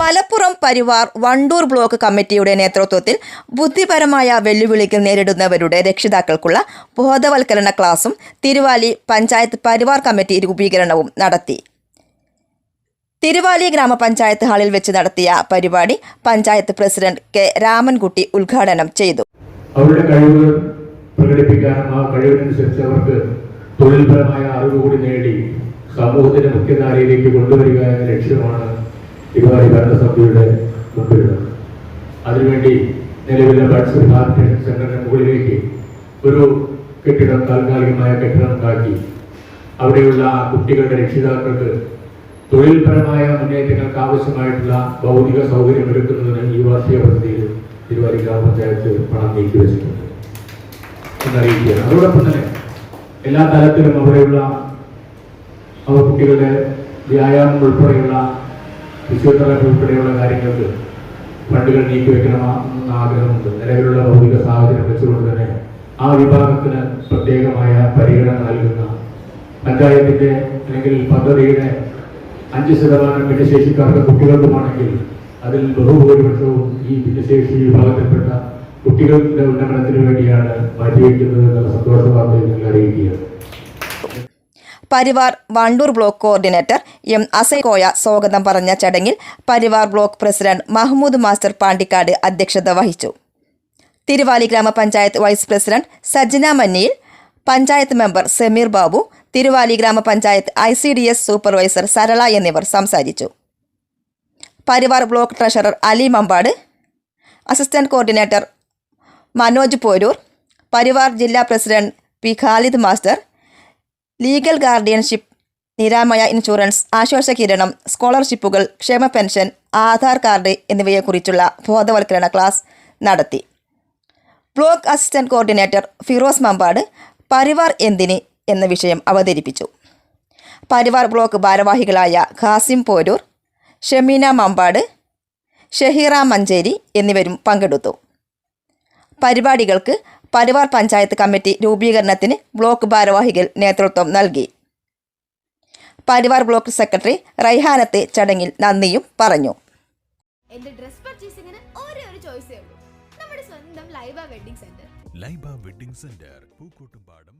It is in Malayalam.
മലപ്പുറം പരിവാർ വണ്ടൂർ ബ്ലോക്ക് കമ്മിറ്റിയുടെ നേതൃത്വത്തിൽ ബുദ്ധിപരമായ വെല്ലുവിളികൾ നേരിടുന്നവരുടെ രക്ഷിതാക്കൾക്കുള്ള ബോധവൽക്കരണ ക്ലാസും തിരുവാലി പഞ്ചായത്ത് പരിവാർ കമ്മിറ്റി രൂപീകരണവും നടത്തി. തിരുവാലി ഗ്രാമപഞ്ചായത്ത് ഹാളിൽ വെച്ച് നടത്തിയ പരിപാടി പഞ്ചായത്ത് പ്രസിഡന്റ് കെ രാമൻകുട്ടി ഉദ്ഘാടനം ചെയ്തു. അവരുടെ കഴിവുകൾ പ്രകടിപ്പിക്കാനും ആ കഴിവിനനുസരിച്ച് അവർക്ക് തൊഴിൽപരമായ അറിവ് കൂടി നേടി സമൂഹത്തിന്റെ മുഖ്യധാരയിലേക്ക് കൊണ്ടുവരിക എന്ന ലക്ഷ്യമാണ് തിരുവാരി ഭരണസമിതിയുടെ മുമ്പിലുള്ളത് അതിനുവേണ്ടി നിലവിലെ ബഡ്സ് വിഭാഗത്തിന് സംഘടന മുകളിലേക്ക് ഒരു കെട്ടിടം താൽക്കാലികമായ കെട്ടിടം ഉണ്ടാക്കി. അവിടെയുള്ള കുട്ടികളുടെ രക്ഷിതാക്കൾക്ക് തൊഴിൽപരമായ മുന്നേറ്റങ്ങൾക്ക് ആവശ്യമായിട്ടുള്ള ഭൗതിക സൗകര്യം ഒരുക്കുന്നതിന് ഈ വാർഷിക പദ്ധതിയിൽ തിരുവാലി ഗ്രാമപഞ്ചായത്ത് പണം നീക്കിവെച്ചിട്ടുണ്ട് എന്നറിയിക്കുകയാണ്. അതോടൊപ്പം തന്നെ എല്ലാ തലത്തിലും അവിടെയുള്ള അവ കുട്ടികളുടെ വ്യായാമം ഉൾപ്പെടെയുള്ള ഫിസിയോതെറാപ്പി ഉൾപ്പെടെയുള്ള കാര്യങ്ങൾക്ക് ഫണ്ടുകൾ നീക്കിവെക്കണമെന്ന ആഗ്രഹമുണ്ട്. നിലവിലുള്ള ഭൗതിക സാഹചര്യം വെച്ചുകൊണ്ട് തന്നെ ആ വിഭാഗത്തിന് പ്രത്യേകമായ പരിഗണന നൽകുന്ന പഞ്ചായത്തിന്റെ അല്ലെങ്കിൽ പദ്ധതിയുടെ അഞ്ച് ശതമാനം ഭിന്നശേഷിക്കാർക്ക് കുട്ടികൾക്കുമാണെങ്കിൽ അതിൽ ബഹുഭൂരിപക്ഷവും ഈ ഭിന്നശേഷി വിഭാഗത്തിൽപ്പെട്ട കുട്ടികളുടെ ഉന്നമനത്തിന് വേണ്ടിയാണ് മാറ്റിവെക്കുന്നത് എന്നുള്ള സന്തോഷ നിങ്ങൾ അറിയിക്കുകയാണ്. Parivaar Wandoor block coordinator M Asaikoya സ്വാഗതം പറഞ്ഞ ചടങ്ങിൽ Parivaar block president Mahmood master Pandikkad അധ്യക്ഷത വഹിച്ചു. തിരുവാലി ഗ്രാമപഞ്ചായത്ത് vice president Sajjana Manniyil panchayat member Sameer Babu Thiruvali ഗ്രാമപഞ്ചായത്ത് I C D S supervisor Sarala എന്നിവർ സംസാരിച്ചു. Parivaar block treasurer Ali Mampad assistant coordinator Manoj Porur Parivaar ജില്ലാ president P Khalid master legal guardianship Niramaya insurance Aswasa കിരണം സ്കോളർഷിപ്പുകൾ ക്ഷേമ പെൻഷൻ ആധാർ കാർഡ് എന്നിവയെക്കുറിച്ചുള്ള ബോധവൽക്കരണ ക്ലാസ് നടത്തി. Block assistant coordinator Firoz Mambad Parivar എന്തിന് എന്ന വിഷയം അവതരിപ്പിച്ചു. പരിവാർ ബ്ലോക്ക് ഭാരവാഹികളായ ഖാസിം പോരൂർ ഷമീന മമ്പാട് ഷഹീറ മഞ്ചേരി എന്നിവരും പങ്കെടുത്തു. പരിപാടികൾക്ക് പരിവാർ പഞ്ചായത്ത് കമ്മിറ്റി രൂപീകരണത്തിന് ബ്ലോക്ക് ഭാരവാഹികൾ നേതൃത്വം നൽകി. പരിവാർ ബ്ലോക്ക് സെക്രട്ടറി റൈഹാനത്തെ ചടങ്ങിൽ നന്ദിയും പറഞ്ഞു. എന്റെ ഡ്രസ് പർച്ചേസിംഗിന് ഒരേ ഒരു ചോയ്സേ ഉള്ളൂ. നമ്മുടെ സ്വന്തം Laiba wedding centre. Laiba wedding centre Pookkottumpadam